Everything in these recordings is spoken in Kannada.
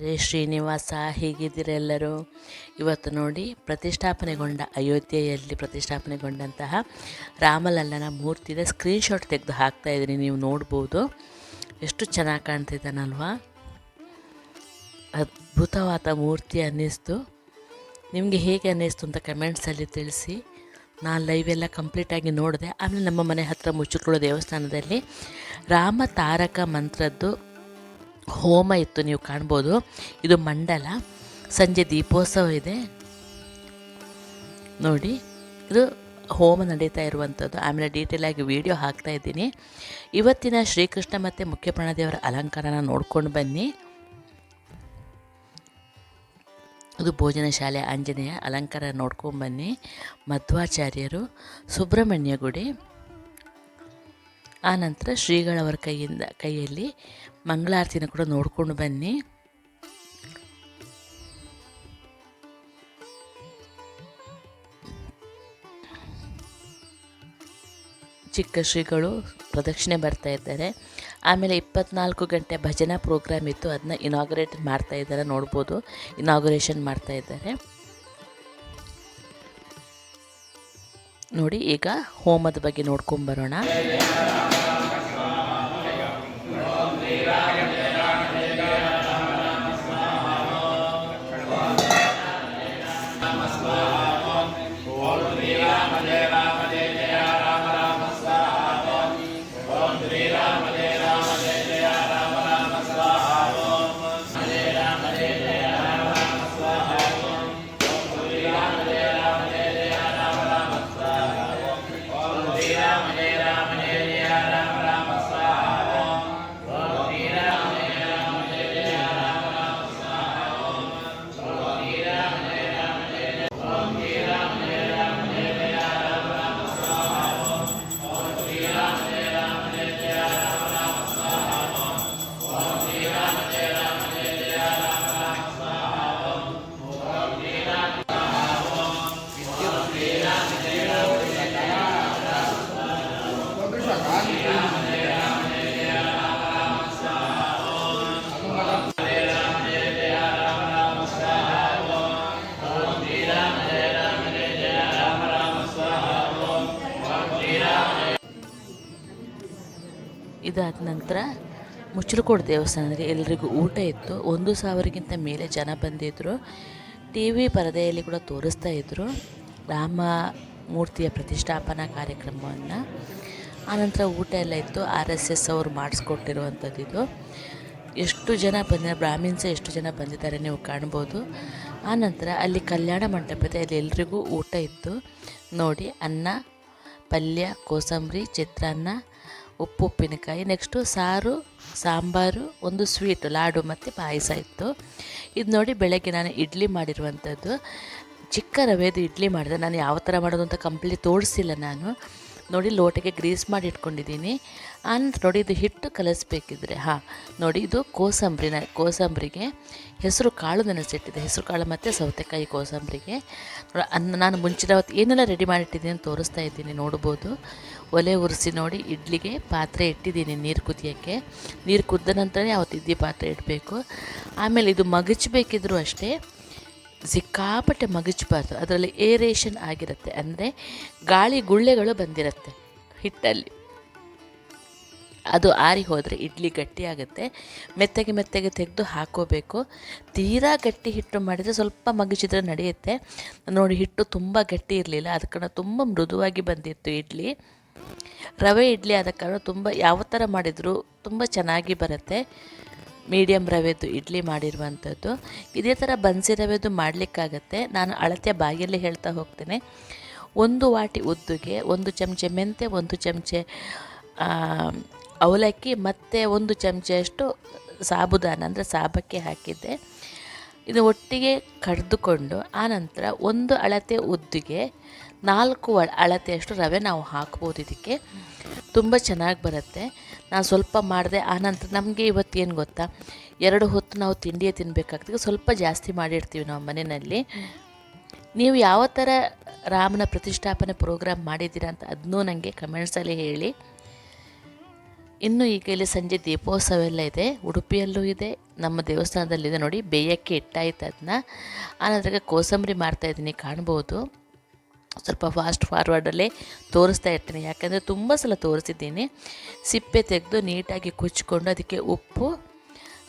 ಜೈ ಶ್ರೀನಿವಾಸ, ಹೀಗಿದ್ದೀರೆಲ್ಲರೂ ಇವತ್ತು ನೋಡಿ ಪ್ರತಿಷ್ಠಾಪನೆಗೊಂಡ ಅಯೋಧ್ಯೆಯಲ್ಲಿ ಪ್ರತಿಷ್ಠಾಪನೆಗೊಂಡಂತಹ ರಾಮಲಲ್ಲನ ಮೂರ್ತಿದ ಸ್ಕ್ರೀನ್ಶಾಟ್ ತೆಗೆದು ಹಾಕ್ತಾ ಇದ್ದೀನಿ, ನೀವು ನೋಡ್ಬೋದು. ಎಷ್ಟು ಚೆನ್ನಾಗಿ ಕಾಣ್ತಿದ್ದಾನಲ್ವಾ? ಅದ್ಭುತವಾದ ಮೂರ್ತಿ ಅನ್ನಿಸ್ತು. ನಿಮಗೆ ಹೇಗೆ ಅನ್ನಿಸ್ತು ಅಂತ ಕಮೆಂಟ್ಸಲ್ಲಿ ತಿಳಿಸಿ. ನಾನು ಲೈವ್ ಎಲ್ಲ ಕಂಪ್ಲೀಟಾಗಿ ನೋಡಿದೆ, ಆಮೇಲೆ ನಮ್ಮ ಮನೆ ಹತ್ತಿರ ಮುಚ್ಚುಕೊಳ್ಳೋ ದೇವಸ್ಥಾನದಲ್ಲಿ ರಾಮ ತಾರಕ ಮಂತ್ರದ್ದು ಹೋಮ ಇತ್ತು ನೀವು ಕಾಣ್ಬೋದು. ಇದು ಮಂಡಲ. ಸಂಜೆ ದೀಪೋತ್ಸವ ಇದೆ. ನೋಡಿ, ಇದು ಹೋಮ ನಡೀತಾ ಇರುವಂಥದ್ದು. ಆಮೇಲೆ ಡೀಟೇಲ್ ಆಗಿ ವಿಡಿಯೋ ಹಾಕ್ತಾ ಇದ್ದೀನಿ. ಇವತ್ತಿನ ಶ್ರೀಕೃಷ್ಣ ಮತ್ತು ಮುಖ್ಯಪ್ರಾಣದೇವರ ಅಲಂಕಾರನ ನೋಡ್ಕೊಂಡು ಬನ್ನಿ. ಇದು ಭೋಜನ ಶಾಲೆ ಆಂಜನೇಯ ಅಲಂಕಾರ ನೋಡ್ಕೊಂಬನ್ನಿ ಮಧ್ವಾಚಾರ್ಯರು, ಸುಬ್ರಹ್ಮಣ್ಯ ಗುಡಿ. ಆನಂತರ ಶ್ರೀಗಳವರ ಕೈಯಿಂದ, ಕೈಯಲ್ಲಿ ಮಂಗಳಾರತಿನ ಕೂಡ ನೋಡ್ಕೊಂಡು ಬನ್ನಿ. ಚಿಕ್ಕ ಶ್ರೀಗಳು ಪ್ರದಕ್ಷಿಣೆ ಬರ್ತಾ ಇದ್ದಾರೆ. ಆಮೇಲೆ ಇಪ್ಪತ್ನಾಲ್ಕು ಗಂಟೆ ಭಜನಾ ಪ್ರೋಗ್ರಾಮ್ ಇತ್ತು. ಅದನ್ನ ಇನಾಗ್ರೇಟ್ ಮಾಡ್ತಾ ಇದ್ದಾರೆ, ನೋಡ್ಬೋದು. ಇನಾಗ್ರೇಷನ್ ಮಾಡ್ತಾ ಇದ್ದಾರೆ. ನೋಡಿ ಈಗ ಹೋಮದ ಬಗ್ಗೆ ನೋಡ್ಕೊಂಬರೋಣ ಇದಾದ ನಂತರ ಮುಚ್ಚಲಕೋಡು ದೇವಸ್ಥಾನದಲ್ಲಿ ಎಲ್ಲರಿಗೂ ಊಟ ಇತ್ತು. ಒಂದು ಸಾವಿರಕ್ಕಿಂತ ಮೇಲೆ ಜನ ಬಂದಿದ್ದರು ಟಿ ವಿ ಪರದೆಯಲ್ಲಿ ಕೂಡ ತೋರಿಸ್ತಾ ಇದ್ದರು ರಾಮ ಮೂರ್ತಿಯ ಪ್ರತಿಷ್ಠಾಪನಾ ಕಾರ್ಯಕ್ರಮವನ್ನು. ಆನಂತರ ಊಟ ಎಲ್ಲ ಇತ್ತು. ಆರ್ ಎಸ್ ಎಸ್ ಅವರು ಮಾಡಿಸ್ಕೊಟ್ಟಿರುವಂಥದ್ದು ಎಷ್ಟು ಜನ ಬಂದ ಬ್ರಾಹ್ಮಿನ್ಸ್ ಎಷ್ಟು ಜನ ಬಂದಿದ್ದಾರೆ ನೀವು ಕಾಣ್ಬೋದು. ಆನಂತರ ಅಲ್ಲಿ ಕಲ್ಯಾಣ ಮಂಟಪದ ಅಲ್ಲಿ ಎಲ್ರಿಗೂ ಊಟ ಇತ್ತು. ನೋಡಿ, ಅನ್ನ, ಪಲ್ಯ, ಕೋಸಂಬರಿ, ಚಿತ್ರಾನ್ನ ಉಪ್ಪು, ಉಪ್ಪಿನಕಾಯಿ ನೆಕ್ಸ್ಟು ಸಾರು, ಸಾಂಬಾರು, ಒಂದು ಸ್ವೀಟು ಲಾಡು ಮತ್ತು ಪಾಯಸ ಇತ್ತು. ಇದು ನೋಡಿ ಬೆಳಗ್ಗೆ ನಾನು ಇಡ್ಲಿ ಮಾಡಿರುವಂಥದ್ದು ಚಿಕ್ಕ ರವೆದು ಇಡ್ಲಿ ಮಾಡಿದೆ. ನಾನು ಯಾವ ಥರ ಮಾಡೋದು ಅಂತ ಕಂಪ್ಲೀಟ್ ತೋರಿಸಿಲ್ಲ ನಾನು. ನೋಡಿ ಲೋಟಕ್ಕೆ ಗ್ರೀಸ್ ಮಾಡಿ ಇಟ್ಕೊಂಡಿದ್ದೀನಿ. ಆನಂತರ ನೋಡಿ ಇದು ಹಿಟ್ಟು ಕಲಿಸ್ಬೇಕಿದ್ರೆ, ಹಾಂ. ನೋಡಿ ಇದು ಕೋಸಂಬರಿನ, ಕೋಸಂಬರಿಗೆ ಹೆಸರು ಕಾಳು ನೆನೆಸಿಟ್ಟಿದೆ. ಹೆಸರು ಕಾಳು ಮತ್ತು ಸೌತೆಕಾಯಿ ಕೋಸಂಬರಿಗೆ. ನಾನು ಮುಂಚಿನ ಹೊತ್ತು ಏನೆಲ್ಲ ರೆಡಿ ಮಾಡಿಟ್ಟಿದ್ದೀನಿ ಅಂತ ತೋರಿಸ್ತಾ ಇದ್ದೀನಿ, ನೋಡ್ಬೋದು. ಒಲೆ ಉರಿಸಿ ನೋಡಿ, ಇಡ್ಲಿಗೆ ಪಾತ್ರೆ ಇಟ್ಟಿದ್ದೀನಿ ನೀರು ಕುದಿಯೋಕ್ಕೆ. ನೀರು ಕುದ್ದ ನಂತರನೇ ಅವತ್ತು ಇದ್ದಿ ಪಾತ್ರೆ ಇಡಬೇಕು. ಆಮೇಲೆ ಇದು ಮಗಚಬೇಕಿದ್ರೂ ಅಷ್ಟೇ. ಸಿಕ್ಕಾಪಟ್ಟೆ ಮಗಚಬಾರ್ದು. ಅದರಲ್ಲಿ ಏರೇಷನ್ ಆಗಿರುತ್ತೆ. ಅಂದರೆ ಗಾಳಿ ಗುಳ್ಳೆಗಳು ಬಂದಿರುತ್ತೆ ಹಿಟ್ಟಲ್ಲಿ. ಅದು ಆರಿ ಹೋದರೆ ಇಡ್ಲಿ ಗಟ್ಟಿ ಆಗುತ್ತೆ. ಮೆತ್ತಗೆ ಮೆತ್ತಗೆ ತೆಗೆದು ಹಾಕೋಬೇಕು. ತೀರಾ ಗಟ್ಟಿ ಹಿಟ್ಟು ಮಾಡಿದರೆ ಸ್ವಲ್ಪ ಮಗಚಿದ್ರೆ ನಡೆಯುತ್ತೆ. ನೋಡಿ, ಹಿಟ್ಟು ತುಂಬ ಗಟ್ಟಿ ಇರಲಿಲ್ಲ. ಅದ ಕಾರಣ ತುಂಬ ಮೃದುವಾಗಿ ಬಂದಿತ್ತು ಇಡ್ಲಿ. ರವೆ ಇಡ್ಲಿ ಆದ ಕಾರಣ ತುಂಬ ಯಾವ ಥರ ಮಾಡಿದರೂ ತುಂಬ ಚೆನ್ನಾಗಿ ಬರುತ್ತೆ. ಮೀಡಿಯಮ್ ರವೆದು ಇಡ್ಲಿ ಮಾಡಿರುವಂಥದ್ದು. ಇದೇ ಥರ ಬನ್ಸಿ ರವೆದು ಮಾಡಲಿಕ್ಕಾಗತ್ತೆ. ನಾನು ಅಳತೆ ಬಾಯಲ್ಲಿ ಹೇಳ್ತಾ ಹೋಗ್ತೇನೆ. ಒಂದು ವಾಟಿ ಉದ್ದುಗೆ ಒಂದು ಚಮಚೆ ಮೆಂತೆ ಒಂದು ಚಮಚೆ ಅವಲಕ್ಕಿ ಮತ್ತು ಒಂದು ಚಮಚೆಯಷ್ಟು ಸಾಬುದಾನ, ಅಂದರೆ ಸಾಬಕ್ಕೆ ಹಾಕಿದ್ದೆ. ಇದು ಒಟ್ಟಿಗೆ ಕಡಿದುಕೊಂಡು ಆನಂತರ ಒಂದು ಅಳತೆ ಉದ್ದಿಗೆ ನಾಲ್ಕು ಅಳತೆಯಷ್ಟು ರವೆ ನಾವು ಹಾಕ್ಬೋದು ಇದಕ್ಕೆ. ತುಂಬ ಚೆನ್ನಾಗಿ ಬರುತ್ತೆ. ನಾನು ಸ್ವಲ್ಪ ಮಾಡಿದೆ ಆನಂತರ ನಮಗೆ ಇವತ್ತು ಏನು ಗೊತ್ತಾ? ಎರಡು ಹೊತ್ತು ನಾವು ತಿಂಡಿಯೇ ತಿನ್ನಬೇಕಾಗ್ತದೆ ಸ್ವಲ್ಪ ಜಾಸ್ತಿ ಮಾಡಿರ್ತೀವಿ ನಾವು ಮನೆಯಲ್ಲಿ. ನೀವು ಯಾವ ಥರ ರಾಮನ ಪ್ರತಿಷ್ಠಾಪನೆ ಪ್ರೋಗ್ರಾಮ್ ಮಾಡಿದ್ದೀರಾ ಅಂತ ಅದನ್ನೂ ನನಗೆ ಕಮೆಂಟ್ಸಲ್ಲಿ ಹೇಳಿ. ಇನ್ನು ಈಗ ಇಲ್ಲಿ ಸಂಜೆ ದೀಪೋತ್ಸವ ಎಲ್ಲ ಇದೆ, ಉಡುಪಿಯಲ್ಲೂ ಇದೆ, ನಮ್ಮ ದೇವಸ್ಥಾನದಲ್ಲಿದೆ ನೋಡಿ, ಬೇಯಕ್ಕೆ ಇಟ್ಟಾಯ್ತು ಅದನ್ನ. ಆನಂತರ ಕೋಸಂಬರಿ ಮಾಡ್ತಾಯಿದ್ದೀನಿ ಕಾಣ್ಬೋದು. ಸ್ವಲ್ಪ ಫಾಸ್ಟ್ ಫಾರ್ವರ್ಡಲ್ಲೇ ತೋರಿಸ್ತಾ ಇರ್ತೀನಿ, ಯಾಕಂದರೆ ತುಂಬ ಸಲ ತೋರಿಸಿದ್ದೀನಿ. ಸಿಪ್ಪೆ ತೆಗೆದು ನೀಟಾಗಿ ಕುಚ್ಕೊಂಡು ಅದಕ್ಕೆ ಉಪ್ಪು,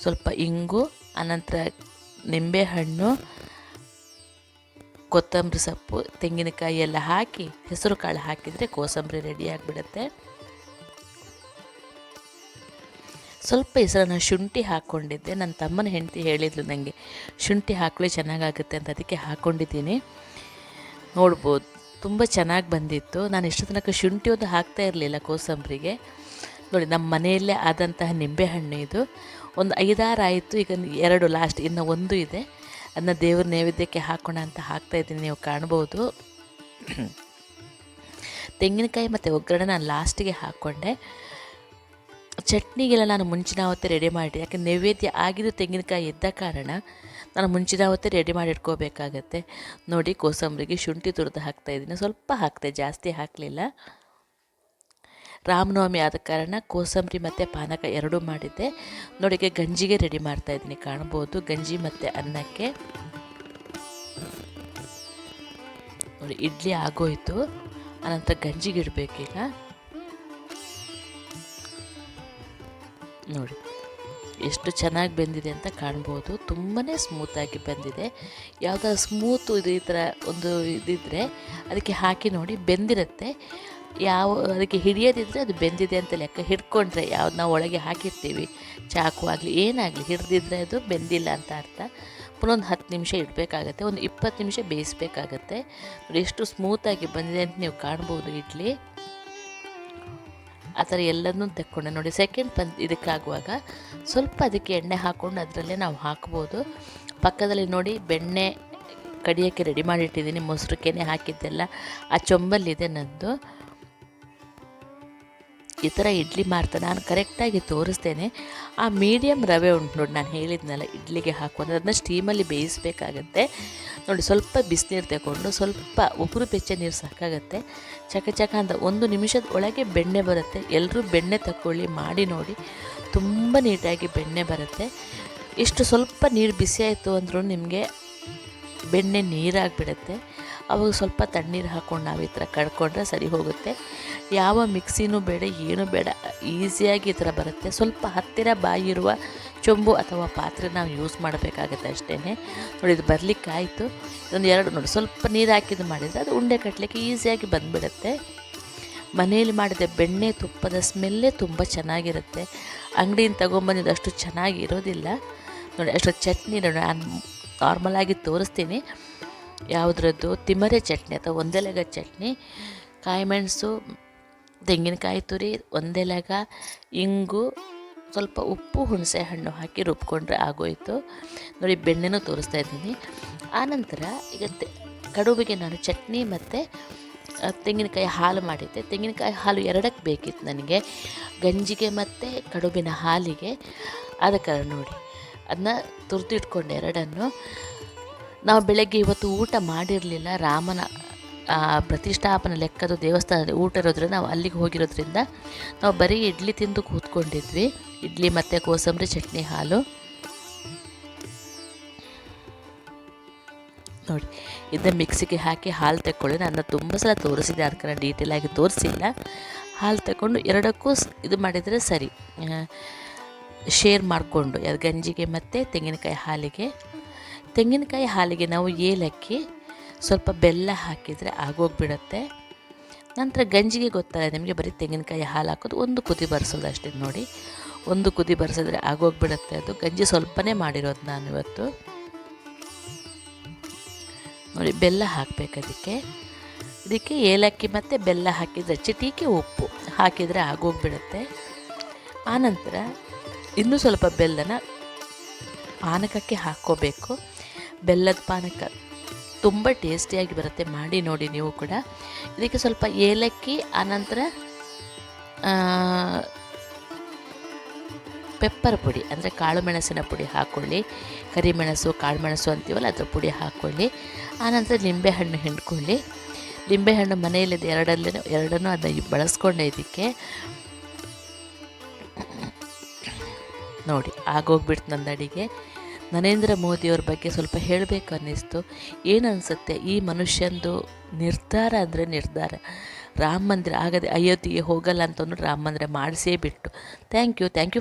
ಸ್ವಲ್ಪ ಇಂಗು, ಆನಂತರ ನಿಂಬೆಹಣ್ಣು, ಕೊತ್ತಂಬರಿ ಸೊಪ್ಪು, ತೆಂಗಿನಕಾಯಿ ಎಲ್ಲ ಹಾಕಿ ಹೆಸರು ಕಾಳು ಹಾಕಿದರೆ ಕೋಸಂಬರಿ ರೆಡಿ ಆಗಿಬಿಡುತ್ತೆ. ಸ್ವಲ್ಪ ಹೆಸರನ್ನು ಶುಂಠಿ ಹಾಕ್ಕೊಂಡಿದ್ದೆ. ನನ್ನ ತಮ್ಮನ ಹೆಂಡತಿ ಹೇಳಿದ್ಲು ನನಗೆ ಶುಂಠಿ ಹಾಕಲಿ ಚೆನ್ನಾಗಾಗುತ್ತೆ ಅಂತ ಅದಕ್ಕೆ ಹಾಕ್ಕೊಂಡಿದ್ದೀನಿ ನೋಡ್ಬೋದು. ತುಂಬ ಚೆನ್ನಾಗಿ ಬಂದಿತ್ತು. ನಾನು ಇಷ್ಟು ತನಕ ಶುಂಠಿ ಒಂದು ಹಾಕ್ತಾ ಇರಲಿಲ್ಲ ಕೋಸಂಬರಿಗೆ. ನೋಡಿ ನಮ್ಮ ಮನೆಯಲ್ಲೇ ಆದಂತಹ ನಿಂಬೆಹಣ್ಣು ಇದು. ಒಂದು ಐದಾರು ಆಯಿತು ಈಗ ಎರಡು ಲಾಸ್ಟ್ ಇನ್ನು ಒಂದು ಇದೆ. ಅದನ್ನ ದೇವ್ರ ನೈವೇದ್ಯಕ್ಕೆ ಹಾಕೋಣ ಅಂತ ಹಾಕ್ತಾಯಿದ್ದೀನಿ ನೀವು ಕಾಣ್ಬೋದು. ತೆಂಗಿನಕಾಯಿ ಮತ್ತು ಒಗ್ಗರಣೆ ನಾನು ಲಾಸ್ಟಿಗೆ ಹಾಕ್ಕೊಂಡೆ ಚಟ್ನಿಗೆಲ್ಲ ನಾನು ಮುಂಚಿನ ಹೊತ್ತೇ ರೆಡಿ ಮಾಡಿ ಯಾಕೆ ನೈವೇದ್ಯ ಆಗಿದ್ದು ತೆಂಗಿನಕಾಯಿ ಇದ್ದ ಕಾರಣ ನಾನು ಮುಂಚಿನ ಹೊತ್ತೇ ರೆಡಿ ಮಾಡಿ ಇಟ್ಕೋಬೇಕಾಗತ್ತೆ. ನೋಡಿ ಕೋಸಂಬರಿಗೆ ಶುಂಠಿ ತುರಿದು ಹಾಕ್ತಾಯಿದ್ದೀನಿ ಸ್ವಲ್ಪ ಹಾಕ್ತೆ, ಜಾಸ್ತಿ ಹಾಕಲಿಲ್ಲ. ರಾಮನವಮಿ ಆದ ಕಾರಣ ಕೋಸಂಬರಿ ಮತ್ತು ಪಾನಕ ಎರಡೂ ಮಾಡಿದ್ದೆ. ನೋಡಿ ಈಗ ಗಂಜಿಗೆ ರೆಡಿ ಮಾಡ್ತಾಯಿದ್ದೀನಿ ಕಾಣ್ಬೋದು ಗಂಜಿ ಮತ್ತು ಅನ್ನಕ್ಕೆ. ನೋಡಿ, ಇಡ್ಲಿ ಆಗೋಯಿತು. ಅನಂತರ ಗಂಜಿಗೆ ಇಡಬೇಕೀಗ. ನೋಡಿ. ಎಷ್ಟು ಚೆನ್ನಾಗಿ ಬೆಂದಿದೆ ಅಂತ ಕಾಣ್ಬೋದು. ತುಂಬಾ ಸ್ಮೂತಾಗಿ ಬಂದಿದೆ. ಯಾವುದಾದ್ರು ಸ್ಮೂತು ಇದು ಈ ಥರ ಒಂದು ಇದಿದ್ದರೆ ಅದಕ್ಕೆ ಹಾಕಿ ನೋಡಿ ಬೆಂದಿರುತ್ತೆ. ಯಾವ ಅದಕ್ಕೆ ಹಿಡಿಯೋದಿದ್ರೆ ಅದು ಬೆಂದಿದೆ ಅಂತ ಲೆಕ್ಕ ಹಿಡ್ಕೊಂಡ್ರೆ ಯಾವ್ದು ನಾವು ಒಳಗೆ ಹಾಕಿರ್ತೀವಿ. ಚಾಕು ಆಗಲಿ, ಏನಾಗಲಿ, ಹಿಡ್ದಿದ್ರೆ ಅದು ಬೆಂದಿಲ್ಲ ಅಂತ ಅರ್ಥ. ಪುನಃ ಒಂದು ಹತ್ತು ನಿಮಿಷ ಇಡಬೇಕಾಗತ್ತೆ, ಒಂದು ಇಪ್ಪತ್ತು ನಿಮಿಷ ಬೇಯಿಸ್ಬೇಕಾಗತ್ತೆ. ಎಷ್ಟು ಸ್ಮೂತಾಗಿ ಬಂದಿದೆ ಅಂತ ನೀವು ಕಾಣ್ಬೋದು ಇಡ್ಲಿ. ಆ ಥರ ಎಲ್ಲದನ್ನೂ ತೆಕ್ಕೊಂಡೆ. ನೋಡಿ ಸೆಕೆಂಡ್ ಪಂದ್ ಇದಕ್ಕಾಗುವಾಗ ಸ್ವಲ್ಪ ಅದಕ್ಕೆ ಎಣ್ಣೆ ಹಾಕ್ಕೊಂಡು ಅದರಲ್ಲೇ ನಾವು ಹಾಕ್ಬೋದು. ಪಕ್ಕದಲ್ಲಿ ನೋಡಿ, ಬೆಣ್ಣೆ ಕಡಿಯೋಕ್ಕೆ ರೆಡಿ ಮಾಡಿಟ್ಟಿದ್ದೀನಿ. ಮೊಸರು ಕೆನೆ ಹಾಕಿದ್ದೆಲ್ಲ ಆ ಚೊಂಬಲ್ಲಿದೆ ನಂದು. ಈ ಥರ ಇಡ್ಲಿ ಮಾಡ್ತಾ ನಾನು ಕರೆಕ್ಟಾಗಿ ತೋರಿಸ್ತೇನೆ. ಆ ಮೀಡಿಯಮ್ ರವೆ ಉಂಟು ನೋಡಿ, ನಾನು ಹೇಳಿದ್ನಲ್ಲ, ಇಡ್ಲಿಗೆ ಹಾಕೊಂಡು ಅದನ್ನ ಸ್ಟೀಮಲ್ಲಿ ಬೇಯಿಸಬೇಕಾಗತ್ತೆ. ನೋಡಿ, ಸ್ವಲ್ಪ ಬಿಸಿನೀರು ತಗೊಂಡು ಸ್ವಲ್ಪ ಒಬ್ರು ಬೆಚ್ಚ ನೀರು ಸಾಕಾಗತ್ತೆ. ಚಕ ಚಕ ಅಂತ ಒಂದು ನಿಮಿಷದ ಒಳಗೆ ಬೆಣ್ಣೆ ಬರುತ್ತೆ. ಎಲ್ಲರೂ ಬೆಣ್ಣೆ ತಗೊಳ್ಳಿ ಮಾಡಿ ನೋಡಿ. ತುಂಬ ನೀಟಾಗಿ ಬೆಣ್ಣೆ ಬರುತ್ತೆ. ಇಷ್ಟು ಸ್ವಲ್ಪ ನೀರು ಬಿಸಿ ಆಯಿತು ಅಂದರೂ ನಿಮಗೆ ಬೆಣ್ಣೆ ನೀರಾಗಿಬಿಡುತ್ತೆ. ಅವಾಗ ಸ್ವಲ್ಪ ತಣ್ಣೀರು ಹಾಕ್ಕೊಂಡು ನಾವು ಈ ಥರ ಕಡ್ಕೊಂಡ್ರೆ ಸರಿ ಹೋಗುತ್ತೆ. ಯಾವ ಮಿಕ್ಸಿನೂ ಬೇಡ, ಏನೂ ಬೇಡ. ಈಸಿಯಾಗಿ ಈ ಥರ ಬರುತ್ತೆ. ಸ್ವಲ್ಪ ಹತ್ತಿರ ಬಾಯಿರುವ ಚೊಂಬು ಅಥವಾ ಪಾತ್ರೆ ನಾವು ಯೂಸ್ ಮಾಡಬೇಕಾಗುತ್ತೆ ಅಷ್ಟೇ ನೋಡಿ, ಇದು ಬರಲಿಕ್ಕಾಯಿತು ಒಂದು ಎರಡು ನೋಡಿ, ಸ್ವಲ್ಪ ನೀರು ಹಾಕಿದ್ದು ಮಾಡಿದರೆ ಅದು ಉಂಡೆ ಕಟ್ಟಲಿಕ್ಕೆ ಈಸಿಯಾಗಿ ಬಂದುಬಿಡುತ್ತೆ. ಮನೆಯಲ್ಲಿ ಮಾಡಿದ ಬೆಣ್ಣೆ ತುಪ್ಪದ ಸ್ಮೆಲ್ಲೇ ತುಂಬ ಚೆನ್ನಾಗಿರುತ್ತೆ. ಅಂಗಡಿಯಿಂದ ತೊಗೊಂಬಂದಿದ್ದು ಅಷ್ಟು ಚೆನ್ನಾಗಿರೋದಿಲ್ಲ. ನೋಡಿ, ಅಷ್ಟು ಚಟ್ನಿ ನೋಡಿ ನಾನು ನಾರ್ಮಲಾಗಿ ತೋರಿಸ್ತೀನಿ. ಯಾವುದ್ರದ್ದು? ತಿಮರೆ ಚಟ್ನಿ ಅಥವಾ ಒಂದೆಲೆಗ ಚಟ್ನಿ ಕಾಯಿಮೆಣಸು ತೆಂಗಿನಕಾಯಿ ತುರಿ, ಒಂದೆಲೆಗ ಇಂಗು, ಸ್ವಲ್ಪ ಉಪ್ಪು, ಹುಣಸೆ ಹಣ್ಣು ಹಾಕಿ ರುಬ್ಕೊಂಡ್ರೆ ಆಗೋಯಿತು. ನೋಡಿ, ಬೆಣ್ಣೆನೂ ತೋರಿಸ್ತಾ ಇದ್ದೀನಿ. ಆನಂತರ ಈಗ ಕಡುಬಿಗೆ ನಾನು ಚಟ್ನಿ ಮತ್ತು ತೆಂಗಿನಕಾಯಿ ಹಾಲು ಮಾಡಿದ್ದೆ. ತೆಂಗಿನಕಾಯಿ ಹಾಲು ಎರಡಕ್ಕೆ ಬೇಕಿತ್ತು ನನಗೆ. ಗಂಜಿಗೆ ಮತ್ತು ಕಡುಬಿನ ಹಾಲಿಗೆ. ಆದ ಕಾರಣ ನೋಡಿ, ಅದನ್ನ ತುರಿದು ಎರಡನ್ನು. ನಾವು ಬೆಳಗ್ಗೆ ಇವತ್ತು ಊಟ ಮಾಡಿರಲಿಲ್ಲ. ರಾಮನ ಪ್ರತಿಷ್ಠಾಪನ ಲೆಕ್ಕದ ದೇವಸ್ಥಾನದಲ್ಲಿ ಊಟ ಇರೋದ್ರಿಂದ ನಾವು ಅಲ್ಲಿಗೆ ಹೋಗಿರೋದ್ರಿಂದ ನಾವು ಬರೀ ಇಡ್ಲಿ ತಿಂದು ಕೂತ್ಕೊಂಡಿದ್ವಿ. ಇಡ್ಲಿ ಮತ್ತು ಕೋಸಂಬರಿ, ಚಟ್ನಿ, ಹಾಲು. ನೋಡಿ ಇದನ್ನ ಮಿಕ್ಸಿಗೆ ಹಾಕಿ ಹಾಲು ತಗೊಳ್ಳಿ ನಾನು ತುಂಬ ಸಲ ತೋರಿಸಿದೆ ಅದಕ್ಕೆ ಆಗಿ ತೋರಿಸಿಲ್ಲ. ಹಾಲು ತಗೊಂಡು ಎರಡಕ್ಕೂ ಇದು ಮಾಡಿದರೆ ಸರಿ. ಶೇರ್ ಮಾಡಿಕೊಂಡು ಗಂಜಿಗೆ ಮತ್ತು ತೆಂಗಿನಕಾಯಿ ಹಾಲಿಗೆ. ತೆಂಗಿನಕಾಯಿ ಹಾಲಿಗೆ ನಾವು ಏಲಕ್ಕಿ ಸ್ವಲ್ಪ ಬೆಲ್ಲ ಹಾಕಿದರೆ ಆಗೋಗ್ಬಿಡುತ್ತೆ. ನಂತರ ಗಂಜಿಗೆ ಗೊತ್ತಲ್ಲ, ನಿಮಗೆ ಬರೀ ತೆಂಗಿನಕಾಯಿ ಹಾಲು ಹಾಕೋದು ಒಂದು ಕುದಿ ಬರೆಸೋದು ಅಷ್ಟೇ ನೋಡಿ. ಒಂದು ಕುದಿ ಬರೆಸಿದ್ರೆ ಆಗೋಗ್ಬಿಡುತ್ತೆ ಅದು. ಗಂಜಿ ಸ್ವಲ್ಪನೇ ಮಾಡಿರೋದು ನಾನು ಇವತ್ತು. ನೋಡಿ, ಬೆಲ್ಲ ಹಾಕಬೇಕು ಅದಕ್ಕೆ. ಇದಕ್ಕೆ ಏಲಕ್ಕಿ ಮತ್ತು ಬೆಲ್ಲ ಹಾಕಿದರೆ ಚಿಟಿಕೆ ಉಪ್ಪು ಹಾಕಿದರೆ ಆಗೋಗ್ಬಿಡುತ್ತೆ. ಆನಂತರ ಇನ್ನೂ ಸ್ವಲ್ಪ ಬೆಲ್ಲನ ಪಾನಕಕ್ಕೆ ಹಾಕ್ಕೋಬೇಕು. ಬೆಲ್ಲದ ಪಾನಕ ತುಂಬ ಟೇಸ್ಟಿಯಾಗಿ ಬರುತ್ತೆ, ಮಾಡಿ ನೋಡಿ ನೀವು ಕೂಡ. ಇದಕ್ಕೆ ಸ್ವಲ್ಪ ಏಲಕ್ಕಿ, ಆನಂತರ ಪೆಪ್ಪರ್ ಪುಡಿ, ಅಂದರೆ ಕಾಳು ಮೆಣಸಿನ ಪುಡಿ ಹಾಕ್ಕೊಳ್ಳಿ ಕರಿಮೆಣಸು ಕಾಳು ಮೆಣಸು ಅಂತೀವಲ್ಲ, ಅದರ ಪುಡಿ ಹಾಕ್ಕೊಳ್ಳಿ ಆನಂತರ ನಿಂಬೆಹಣ್ಣು ಹಿಂಡ್ಕೊಳ್ಳಿ. ನಿಂಬೆಹಣ್ಣು ಮನೆಯಲ್ಲಿದೆ ಎರಡಲ್ಲೇ, ಎರಡನ್ನೂ ಅದನ್ನ ಬಳಸ್ಕೊಂಡೆ ಇದಕ್ಕೆ. ನೋಡಿ, ಆಗೋಗ್ಬಿಡ್ತು ನನ್ನ ಅಡಿಗೆ. ನರೇಂದ್ರ ಮೋದಿಯವ್ರ ಬಗ್ಗೆ ಸ್ವಲ್ಪ ಹೇಳಬೇಕು ಅನ್ನಿಸ್ತು ಏನನ್ಸುತ್ತೆ ಈ ಮನುಷ್ಯಂದು ನಿರ್ಧಾರ ಅಂದರೆ ನಿರ್ಧಾರ. ರಾಮ ಮಂದಿರ ಆಗದೆ ಅಯೋಧ್ಯೆಗೆ ಹೋಗಲ್ಲ ಅಂತಂದ್ರೆ ರಾಮ ಮಂದಿರ ಮಾಡಿಸೇ ಬಿಟ್ಟು. Thank you thank you